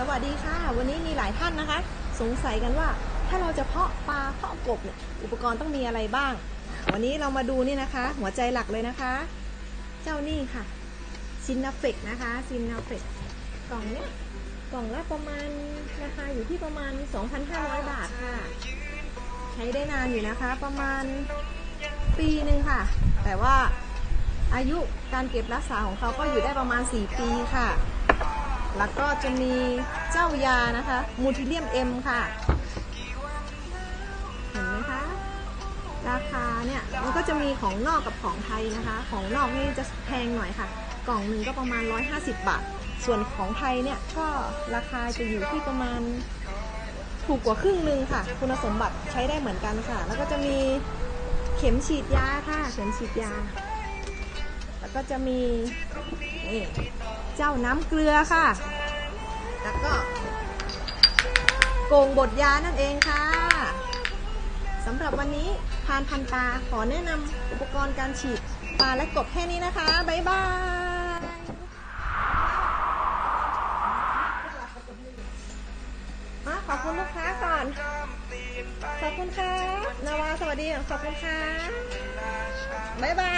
สวัสดีค่ะ วันนี้มีหลายท่านนะคะ สงสัยกันว่าถ้าเราจะเพาะปลาเพาะกบเนี่ยอุปกรณ์ต้องมีอะไรบ้าง วันนี้เรามาดูนี่นะคะ หัวใจหลักเลยนะคะ เจ้านี่ค่ะซินนาเฟกนะคะซินนาเฟกกล่องเนี้ยกล่องละประมาณราคาอยู่ที่ประมาณ 2,500 บาทค่ะ ใช้ได้นานอยู่นะคะ ประมาณปีหนึ่งค่ะ แต่ว่าอายุการเก็บรักษาของเขาก็อยู่ได้ประมาณ 4 ปีค่ะ แล้วก็จะมีเจ้ายานะคะมูทิเลียมเอ็มค่ะ เห็นไหมคะ ราคาเนี่ยมันก็จะมีของนอกกับของไทยนะคะ ของนอกนี่จะแพงหน่อยค่ะ กล่องหนึ่งก็ประมาณ 150 บาท ส่วนของไทยเนี่ยก็ราคาจะอยู่ที่ประมาณถูกกว่าครึ่งหนึ่งค่ะ คุณสมบัติใช้ได้เหมือนกันค่ะ แล้วก็จะมีเข็มฉีดยาค่ะ เข็มฉีดยา แล้วก็จะมีนี่เจ้าน้ำเกลือค่ะ แล้วก็โกงบดยานั่นเองค่ะสำหรับวันนี้ทานพันตาขอแนะนำอุปกรณ์การฉีดปลาและกบแค่นี้นะคะ บ๊ายบายขอบคุณลูกค้าก่อน ขอบคุณค่ะ นาวาสวัสดี ขอบคุณค่ะ บ๊ายบาย